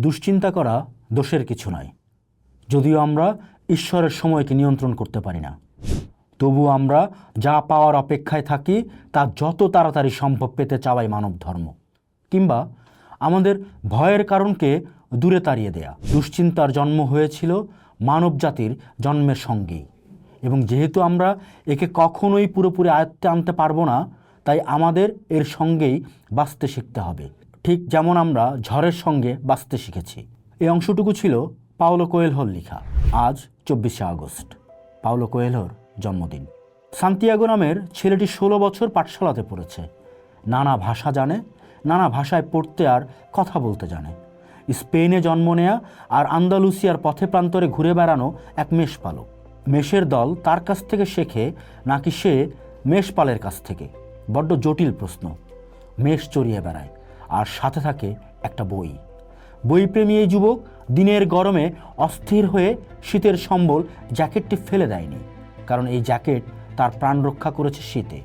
দুশ্চিন্তা করা দোষের কিছু নয় যদিও আমরা ঈশ্বরের সময়কে নিয়ন্ত্রণ করতে পারি না। তবু আমরা যা পাওয়ার অপেক্ষায় থাকি, তা যত তাড়াতাড়ি সম্ভব পেতে চাওয়াই মানব ধর্ম কিংবা আমাদের ভয়ের কারণকে দূরে তাড়িয়ে দেয়া। দুশ্চিন্তার জন্ম হয়েছিল মানব জাতির জন্মের সঙ্গেই। এবং যেহেতু আমরা একে কখনোই পুরোপুরি আয়ত্তে আনতে পারব না, তাই আমাদের এর সঙ্গেই বাঁচতে শিখতে হবে। ঠিক যেমন আমরা ঝড়ের সঙ্গে বাঁচতে শিখেছি। এই অংশটুকু ছিল পাওলো কোয়েলহোর লেখা। আজ চব্বিশে আগস্ট, পাওলো কোয়েলহোর জন্মদিন। সান্তিয়াগো নামের ছেলেটি ষোলো বছর পাঠশালাতে পড়েছে। নানা ভাষা জানে, নানা ভাষায় পড়তে আর কথা বলতে জানে। স্পেনে জন্ম নেয়া আর আন্দালুসিয়ার পথে প্রান্তরে ঘুরে বেড়ানো এক মেষপালক। মেষের দল তার কাছ থেকে শেখে, নাকি সে মেষপালের কাছ থেকে? বড্ড জটিল প্রশ্ন। মেষ চড়িয়ে বেড়ায়। আর সাথে থাকে একটা বই। বইপ্রেমী এই যুবক দিনের গরমে অস্থির হয়ে শীতের সম্বল জ্যাকেটটি ফেলে দেয়নি, কারণ এই জ্যাকেট তার প্রাণ রক্ষা করেছে শীতে,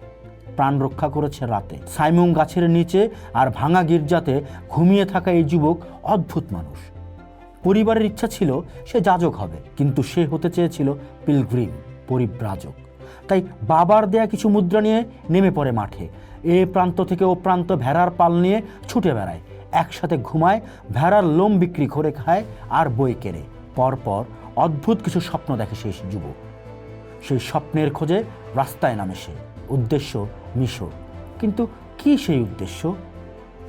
প্রাণ রক্ষা করেছে রাতে। সাইমুং গাছের নিচে আর ভাঙা গির্জাতে ঘুমিয়ে থাকা এই যুবক অদ্ভুত মানুষ। পরিবারের ইচ্ছা ছিল সে যাজক হবে, কিন্তু সে হতে চেয়েছিল পিলগ্রিম, পরিব্রাজক। তাই বাবার দেয়া কিছু মুদ্রা নিয়ে নেমে পড়ে মাঠে এ প্রান্ত থেকে ও প্রান্ত ভেড়ার পাল নিয়ে ছুটে বেড়ায়। একসাথে ঘুমায়, ভেড়ার লোম বিক্রি করে খায় আর বই কেড়ে। পরপর অদ্ভুত কিছু স্বপ্ন দেখে সেই যুবক। সেই স্বপ্নের খোঁজে রাস্তায় নামে সে। উদ্দেশ্য মিশর। কিন্তু কি সেই উদ্দেশ্য?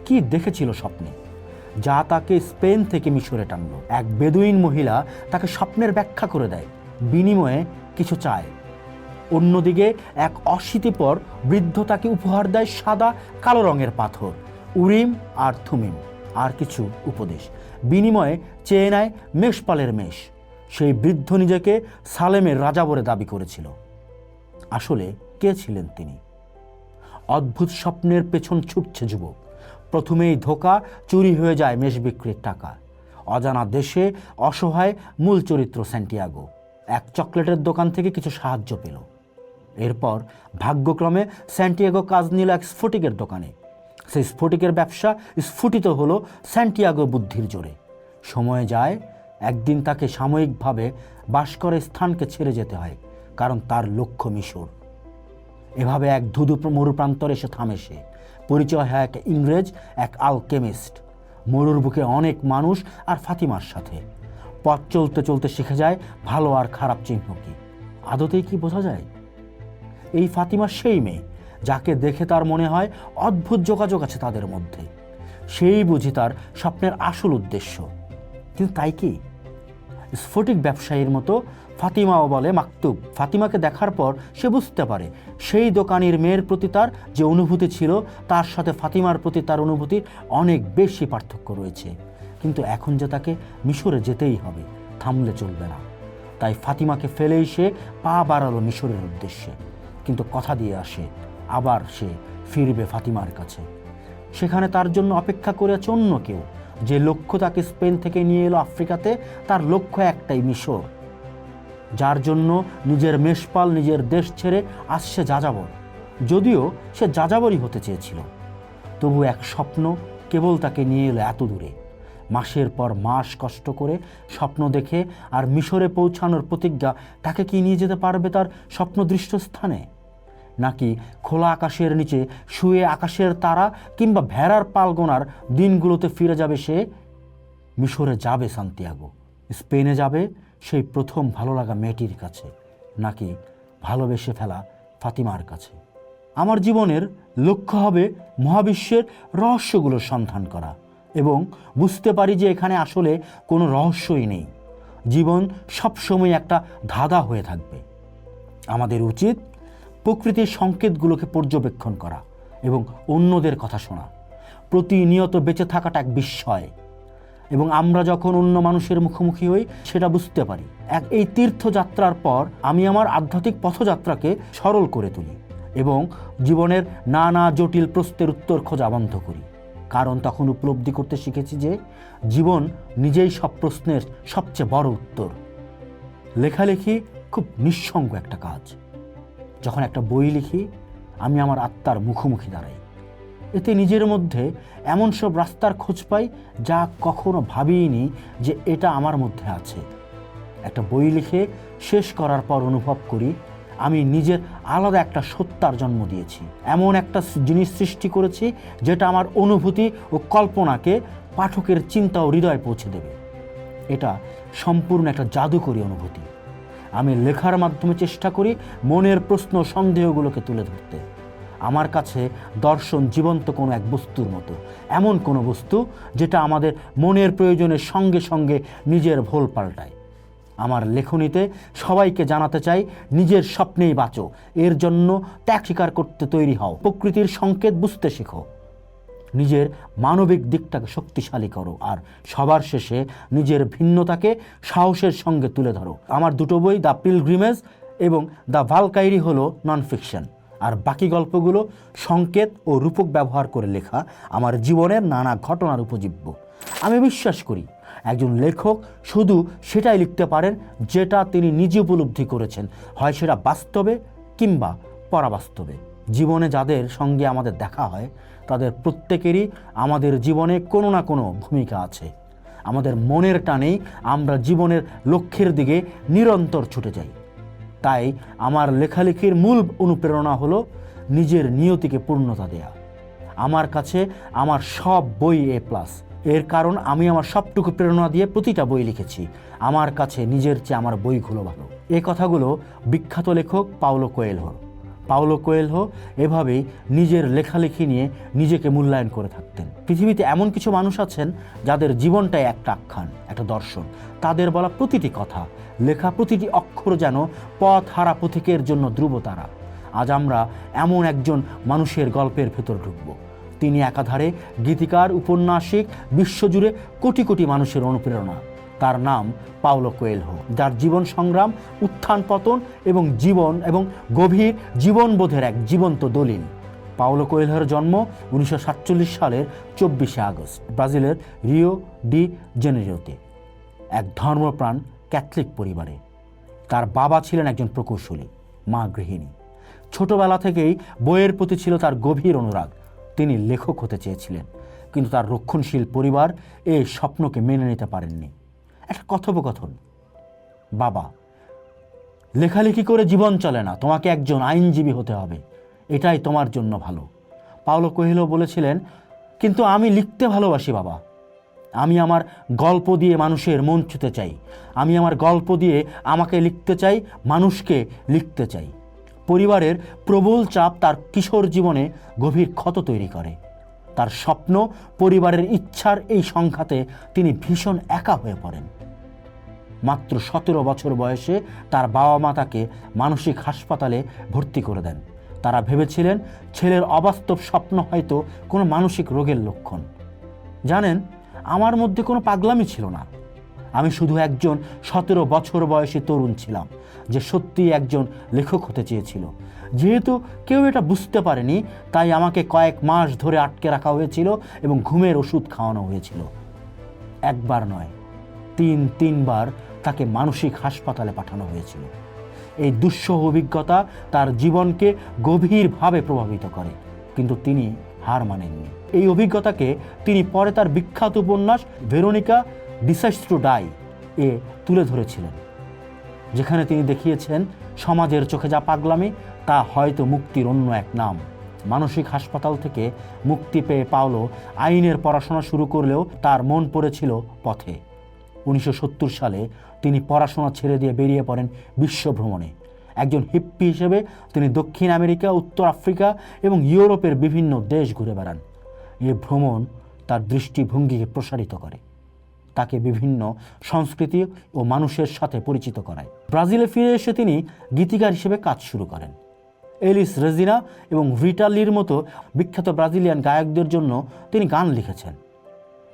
কি দেখেছিল স্বপ্নে? যা তাকে স্পেন থেকে মিশরে টানল। এক বেদুইন মহিলা তাকে স্বপ্নের ব্যাখ্যা করে দেয়। বিনিময়ে কিছু চায়। অন্যদিকে এক অশীতিপর বৃদ্ধ তাকে উপহার দেয় সাদা কালো রঙের পাথর, উরিম আর থুমিম। আর কিছু উপদেশ। বিনিময়ে চেয়ে নেয় মেষপালের মেষ। সেই বৃদ্ধ নিজেকে সালেমের রাজা বলে দাবি করেছিল। আসলে কে ছিলেন তিনি? অদ্ভুত স্বপ্নের পেছন ছুটছে যুবক। প্রথমেই ধোকা, চুরি হয়ে যায় মেষ বিক্রির টাকা। অজানা দেশে অসহায় মূল চরিত্র স্যান্টিয়াগো। এক চকলেটের দোকান থেকে কিছু সাহায্য পেল। এরপর ভাগ্যক্রমে স্যান্টিয়াগো কাজ নিল এক স্ফটিকের দোকানে। সেই স্ফটিকের ব্যবসা স্ফুটিত হলো স্যান্টিয়াগো বুদ্ধির জোরে। সময় যায়, একদিন তাকে সাময়িকভাবে বাস করে স্থানকে ছেড়ে যেতে হয়, কারণ তার লক্ষ্য মিশর। এভাবে এক ধুধু মরুপ্রান্তরে এসে থামে সে। পরিচয় হয় এক ইংরেজ, এক আলকেমিস্ট মরুর বুকে অনেক মানুষ আর ফাতিমার সাথে। পথ চলতে চলতে শিখে যায় ভালো আর খারাপ চিহ্ন কি। আদতেই কি বোঝা যায়? এই ফাতিমা সেই মেয়ে, যাকে দেখে তার মনে হয় অদ্ভুত যোগাযোগ আছে তাদের মধ্যে। সেই বুঝি তার স্বপ্নের আসল উদ্দেশ্য। কিন্তু তাই কি? স্ফটিক ব্যবসায়ীর মতো ফাতিমাও বলে, মাকতুব, ফাতিমাকে দেখার পর সে বুঝতে পারে সেই দোকানির মেয়ের প্রতি তার যে অনুভূতি ছিল, তার সাথে ফাতিমার প্রতি তার অনুভূতির অনেক বেশি পার্থক্য রয়েছে। কিন্তু এখন যে তাকে মিশরে যেতেই হবে, থামলে চলবে না। তাই ফাতিমাকে ফেলেই সে পা বাড়ালো মিশরের উদ্দেশ্যে। কিন্তু কথা দিয়ে আসে। আবার সে ফিরবে ফাতিমার কাছে। সেখানে তার জন্য অপেক্ষা করে আছে অন্য কেউ। যে লক্ষ্য তাকে স্পেন থেকে নিয়ে এলো আফ্রিকাতে, তার লক্ষ্য একটাই, মিশর। যার জন্য নিজের মেষপাল নিজের দেশ ছেড়ে আসছে যাযাবর। যদিও সে যাযাবরই হতে চেয়েছিল। তবু এক স্বপ্ন কেবল তাকে নিয়ে এলো এত দূরে। মাসের পর মাস কষ্ট করে স্বপ্ন দেখে আর মিশরে পৌঁছানোর প্রতিজ্ঞা তাকে কি নিয়ে যেতে পারবে তার স্বপ্নদৃষ্ট স্থানে? নাকি খোলা আকাশের নিচে শুয়ে আকাশের তারা কিংবা ভেড়ার পালগোনার দিনগুলোতে ফিরে যাবে সে? মিশরে যাবে সান্তিয়াগো। স্পেনে যাবে সেই প্রথম ভালো লাগা মেয়েটির কাছে, নাকি ভালোবেসে ফেলা ফাতিমার কাছে। আমার জীবনের লক্ষ্য হবে মহাবিশ্বের রহস্যগুলোর সন্ধান করা এবং বুঝতে পারি যে এখানে আসলে কোনো রহস্যই নেই। জীবন সবসময় একটা ধাঁধা হয়ে থাকবে। আমাদের উচিত প্রকৃতির সংকেতগুলোকে পর্যবেক্ষণ করা এবং অন্যদের কথা শোনা। প্রতিনিয়ত বেঁচে থাকাটা এক বিস্ময়। এবং আমরা যখন অন্য মানুষের মুখোমুখি হই, সেটা বুঝতে পারি। এক, এই তীর্থযাত্রার পর আমি আমার আধ্যাত্মিক পথযাত্রাকে সরল করে তুলি এবং জীবনের নানা জটিল প্রশ্নের উত্তর খোঁজা বন্ধ করি। কারণ তখন উপলব্ধি করতে শিখেছি যে জীবন নিজেই সব প্রশ্নের সবচেয়ে বড় উত্তর। লেখালেখি খুব নিঃসঙ্গ একটা কাজ। যখন একটা বই লিখি, আমি আমার আত্মার মুখোমুখি দাঁড়াই। এতে নিজের মধ্যে এমন সব রাস্তার খোঁজ পাই যা কখনো ভাবিনি যে এটা আমার মধ্যে আছে। একটা বই লিখে শেষ করার পর অনুভব করি, আমি নিজের আলাদা একটা সত্তার জন্ম দিয়েছি। এমন একটা জিনিস সৃষ্টি করেছি যেটা আমার অনুভূতি ও কল্পনাকে পাঠকের চিন্তা ও হৃদয় পৌঁছে দেবে। এটা সম্পূর্ণ একটা জাদুকরী অনুভূতি। আমি লেখার মাধ্যমে চেষ্টা করি মনের প্রশ্ন, সন্দেহগুলোকে তুলে ধরতে। আমার কাছে দর্শন জীবন্ত কোনো এক বস্তুর মতো। এমন কোনো বস্তু যেটা আমাদের মনের প্রয়োজনের সঙ্গে সঙ্গে নিজের ভোল পাল্টায়। আমার লেখনীতে সবাইকে জানাতে চাই, নিজের স্বপ্নেই বাঁচো। এর জন্য ত্যাগ স্বীকার করতে তৈরি হও। প্রকৃতির সংকেত বুঝতে শেখো। নিজের মানবিক দিকটাকে শক্তিশালী করো আর সবার শেষে নিজের ভিন্নতাকে সাহসের সঙ্গে তুলে ধরো। আমার দুটো বই, দ্য পিলগ্রিমেজ এবং দ্য ভালকাইরি হলো নন ফিকশন আর বাকি গল্পগুলো সংকেত ও রূপক ব্যবহার করে লেখা আমার জীবনের নানা ঘটনার উপজীব্য। আমি বিশ্বাস করি, একজন লেখক শুধু সেটাই লিখতে পারেন যেটা তিনি নিজে উপলব্ধি করেছেন, হয় সেটা বাস্তবে কিংবা পরাবাস্তবে। জীবনে যাদের সঙ্গে আমাদের দেখা হয় তাদের প্রত্যেকেরই আমাদের জীবনে কোনো না কোনো ভূমিকা আছে। আমাদের মনের টানেই আমরা জীবনের লক্ষ্যের দিকে নিরন্তর ছুটে যাই। তাই আমার লেখালেখির মূল অনুপ্রেরণা হলো নিজের নিয়তিকে পূর্ণতা দেয়া। আমার কাছে আমার সব বই এ প্লাস এর কারণ আমি আমার সবটুকু প্রেরণা দিয়ে প্রতিটা বই লিখেছি। আমার কাছে নিজের চেয়ে আমার বইগুলো ভালো। এ কথাগুলো বিখ্যাত লেখক পাওলো কোয়েলহোর। পাওলো কোয়েলহো এভাবেই নিজের লেখালেখি নিয়ে নিজেকে মূল্যায়ন করে থাকতেন। পৃথিবীতে এমন কিছু মানুষ আছেন যাদের জীবনটাই একটা আখ্যান, একটা দর্শন। তাদের বলা প্রতিটি কথা, লেখা প্রতিটি অক্ষর যেন পথ হারা পথিকের জন্য ধ্রুবতারা আজ আমরা এমন একজন মানুষের গল্পের ভেতর ঢুকব। তিনি একাধারে গীতিকার, উপন্যাসিক, বিশ্বজুড়ে কোটি কোটি মানুষের অনুপ্রেরণা। তার নাম পাওলো কোয়েলহো, যার জীবন সংগ্রাম, উত্থান পতন এবং জীবন এবং গভীর জীবনবোধের এক জীবন্ত দলিল। পাওলো কোয়েলহোর জন্ম উনিশশো সাতচল্লিশ সালের চব্বিশে আগস্ট, ব্রাজিলের রিও ডি জেনেরিওতে এক ধর্মপ্রাণ ক্যাথলিক পরিবারে। তার বাবা ছিলেন একজন প্রকৌশলী, মা গৃহিণী। ছোটবেলা থেকেই বইয়ের প্রতি ছিল তার গভীর অনুরাগ। তিনি লেখক হতে চেয়েছিলেন, কিন্তু তার রক্ষণশীল পরিবার এই স্বপ্নকে মেনে নিতে পারেননি। একটা কথোপকথন। বাবা, লেখালেখি করে জীবন চলে না, তোমাকে একজন আইনজীবী হতে হবে। এটাই তোমার জন্য ভালো। পাওলো কোহেলো বলেছিলেন, কিন্তু আমি লিখতে ভালোবাসি, বাবা। আমি আমার গল্প দিয়ে মানুষের মন ছুতে চাই। আমি আমার গল্প দিয়ে আমাকে লিখতে চাই, মানুষকে লিখতে চাই। পরিবারের প্রবল চাপ তার কিশোর জীবনে গভীর ক্ষত তৈরি করে। তার স্বপ্ন, পরিবারের ইচ্ছার এই সংখ্যাতে তিনি ভীষণ একা হয়ে পড়েন। মাত্র সতেরো বছর বয়সে তার বাবা মা তাকে মানসিক হাসপাতালে ভর্তি করে দেন। তারা ভেবেছিলেন ছেলের অবাস্তব স্বপ্ন হয়তো কোনো মানসিক রোগের লক্ষণ। জানেন, আমার মধ্যে কোনো পাগলামি ছিল না। আমি শুধু একজন সতেরো বছর বয়সী তরুণ ছিলাম। যে সত্যিই একজন লেখক হতে চেয়েছিল। যেহেতু কেউ এটা বুঝতে পারেনি, তাই আমাকে কয়েক মাস ধরে আটকে রাখা হয়েছিল এবং ঘুমের ওষুধ খাওয়ানো হয়েছিল। একবার নয়, তিন, তিনবার তাকে মানসিক হাসপাতালে পাঠানো হয়েছিল। এই দুঃসহ অভিজ্ঞতা তার জীবনকে গভীরভাবে প্রভাবিত করে, কিন্তু তিনি হার মানেননি। এই অভিজ্ঞতাকে তিনি পরে তার বিখ্যাত উপন্যাস ভেরোনিকা ডিসাইডস টু ডাই এ তুলে ধরেছিলেন। যেখানে তিনি দেখিয়েছেন, সমাজের চোখে যা পাগলামি, তা হয়তো মুক্তির অন্য এক নাম। মানসিক হাসপাতাল থেকে মুক্তি পেয়ে পাওলো আইনের পড়াশোনা শুরু করলেও তার মন পড়েছিল পথে। উনিশশো সত্তর সালে তিনি পড়াশোনা ছেড়ে দিয়ে বেরিয়ে পড়েন বিশ্ব ভ্রমণে। একজন হিপ্পি হিসেবে তিনি দক্ষিণ আমেরিকা, উত্তর আফ্রিকা এবং ইউরোপের বিভিন্ন দেশ ঘুরে বেড়ান। এ ভ্রমণ তার দৃষ্টিভঙ্গিকে প্রসারিত করে। তাকে বিভিন্ন সংস্কৃতি ও মানুষের সাথে পরিচিত করায়। ব্রাজিলে ফিরে এসে তিনি গীতিকার হিসেবে কাজ শুরু করেন। এলিস রেজিনা এবং রিটালির মতো বিখ্যাত ব্রাজিলিয়ান গায়কদের জন্য তিনি গান লিখেছেন।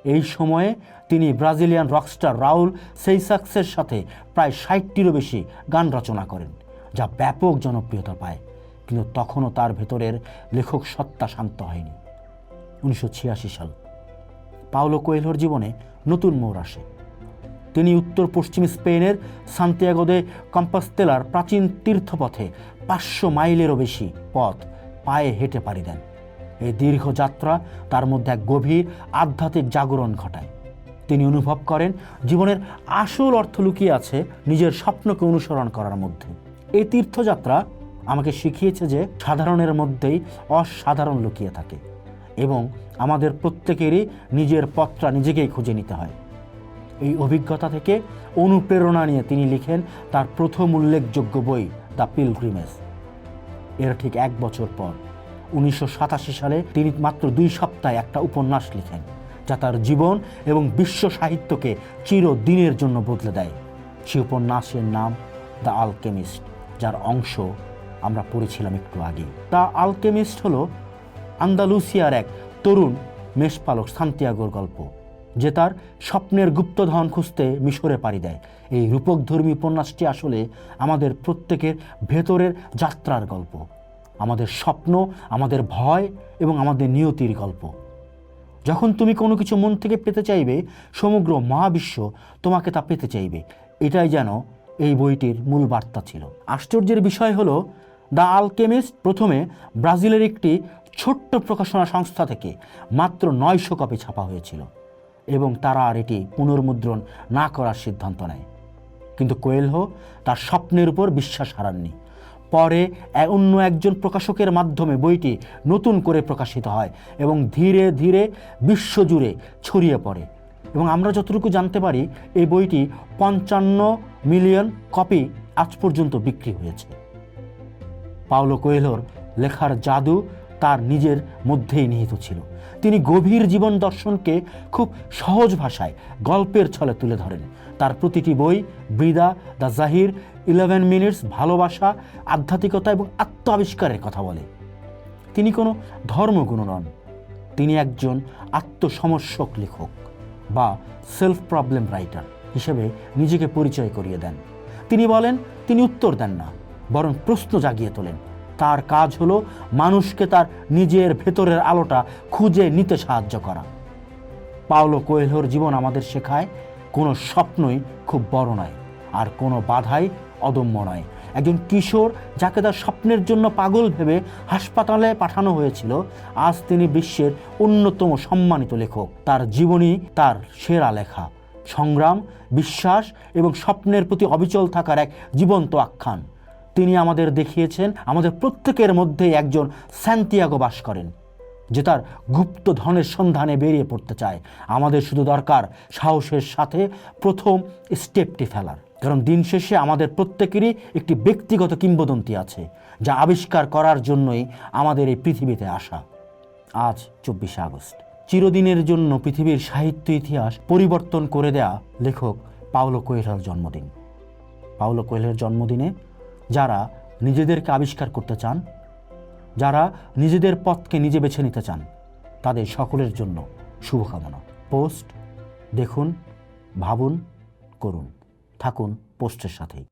এই সময়ে তিনি ব্রাজিলিয়ান রকস্টার রাউল সেইসাক্সের সাথে প্রায় ষাটটিরও বেশি গান রচনা করেন, যা ব্যাপক জনপ্রিয়তা পায়। কিন্তু তখনও তার ভেতরের লেখক সত্তা শান্ত হয়নি। উনিশশো ছিয়াশি সাল। পাওলো কোয়েলোর জীবনে নতুন মোড় আসে। তিনি উত্তর পশ্চিম স্পেনের সান্তিয়াগোদে কম্পাস্তেলার প্রাচীন তীর্থপথে পাঁচশো মাইলেরও বেশি পথ পায়ে হেঁটে পাড়ি দেন। এই দীর্ঘ যাত্রা তার মধ্যে এক গভীর আধ্যাত্মিক জাগরণ ঘটায়। তিনি অনুভব করেন জীবনের আসল অর্থ লুকিয়ে আছে নিজের স্বপ্নকে অনুসরণ করার মধ্যে। এই তীর্থযাত্রা আমাকে শিখিয়েছে যে সাধারণের মধ্যেই অসাধারণ লুকিয়ে থাকে। এবং আমাদের প্রত্যেকেরই নিজের পথটা নিজেকেই খুঁজে নিতে হয়। এই অভিজ্ঞতা থেকে অনুপ্রেরণা নিয়ে তিনি লিখেন তার প্রথম উল্লেখযোগ্য বই, দ্য পিলগ্রিমেজ। এর ঠিক এক বছর পর, উনিশশো সাতাশি সালে তিনি মাত্র দুই সপ্তাহে একটা উপন্যাস লিখেন, যা তার জীবন এবং বিশ্ব সাহিত্যকে চিরদিনের জন্য বদলে দেয়। সেই উপন্যাসের নাম, দ্য আলকেমিস্ট, যার অংশ আমরা পড়েছিলাম একটু আগে। দ্য আলকেমিস্ট হলো আন্দালুসিয়ার এক তরুণ মেষপালক সান্তিয়াগোর গল্প, যে তার স্বপ্নের গুপ্তধন খুঁজতে মিশরে পাড়ি দেয়। এই রূপকধর্মী উপন্যাসটি আসলে আমাদের প্রত্যেকের ভেতরের যাত্রার গল্প, আমাদের স্বপ্ন, আমাদের ভয় এবং আমাদের নিয়তির গল্প। যখন তুমি কোনো কিছু মন থেকে পেতে চাইবে, সমগ্র মহাবিশ্ব তোমাকে তা পেতে চাইবে। এটাই যেন এই বইটির মূল বার্তা ছিল। আশ্চর্যের বিষয় হলো, দ্য আলকেমিস্ট প্রথমে ব্রাজিলের একটি ছোট্ট প্রকাশনা সংস্থা থেকে মাত্র নয়শো কপি ছাপা হয়েছিল এবং তারা আর এটি পুনর্মুদ্রণ না করার সিদ্ধান্ত নেয়। কিন্তু কোয়েলহো তার স্বপ্নের উপর বিশ্বাস হারাননি। পরে অন্য একজন প্রকাশকের মাধ্যমে বইটি নতুন করে প্রকাশিত হয় এবং ধীরে ধীরে বিশ্বজুড়ে ছড়িয়ে পড়ে। এবং আমরা যতটুকু জানতে পারি, এই বইটি পঞ্চান্ন মিলিয়ন কপি আজ পর্যন্ত বিক্রি হয়েছে। পাওলো কোয়েলোর লেখার জাদু তার নিজের মধ্যেই নিহিত ছিল। তিনি গভীর জীবন দর্শনকে খুব সহজ ভাষায় গল্পের ছলে তুলে ধরেন। তার প্রতিটি বই, Brida, the Zahir, eleven minutes, ভালোবাসা, আধ্যাত্মিকতা এবং আত্ম আবিষ্কারের কথা বলে। তিনি কোনো ধর্মগুরু নন। তিনি একজন আত্মসমস্যক লেখক বা সেলফ প্রবলেম রাইটার হিসেবে নিজেকে পরিচয় করিয়ে দেন। তিনি বলেন, তিনি উত্তর দেন না, বরং প্রশ্ন জাগিয়ে তোলেন। তার কাজ হলো মানুষকে তার নিজের ভেতরের আলোটা খুঁজে নিতে সাহায্য করা। পাওলো কোয়েলোর জীবন আমাদের শেখায়, কোনো স্বপ্নই খুব বড় নয়, আর কোনো বাধাই অদম্য নয়। একজন কিশোর যাকে তার স্বপ্নের জন্য পাগল ভেবে হাসপাতালে পাঠানো হয়েছিল, আজ তিনি বিশ্বের অন্যতম সম্মানিত লেখক। তার জীবনী, তার সেরা লেখা, সংগ্রাম, বিশ্বাস এবং স্বপ্নের প্রতি অবিচল থাকার এক জীবন্ত আখ্যান। তিনি আমাদের দেখিয়েছেন, আমাদের প্রত্যেকের মধ্যেই একজন স্যান্তিয়াগো বাস করেন, যে তার গুপ্ত ধনের সন্ধানে বেরিয়ে পড়তে চায়। আমাদের শুধু দরকার সাহসের সাথে প্রথম স্টেপটি ফেলার। কারণ দিন শেষে আমাদের প্রত্যেকেরই একটি ব্যক্তিগত কিংবদন্তি আছে, যা আবিষ্কার করার জন্যই আমাদের এই পৃথিবীতে আসা। আজ চব্বিশে আগস্ট। চিরদিনের জন্য পৃথিবীর সাহিত্য ইতিহাস পরিবর্তন করে দেয়া লেখক পাওলো কোয়েলার জন্মদিন। পাওলো কোয়েলের জন্মদিনে যারা নিজেদেরকে আবিষ্কার করতে চান, যারা নিজেদের পথকে নিজে বেছে নিতে চান, তাদের সকলের জন্য শুভকামনা। পোস্ট দেখুন, ভাবুন, করুন। থাকুন পোস্টের সাথেই।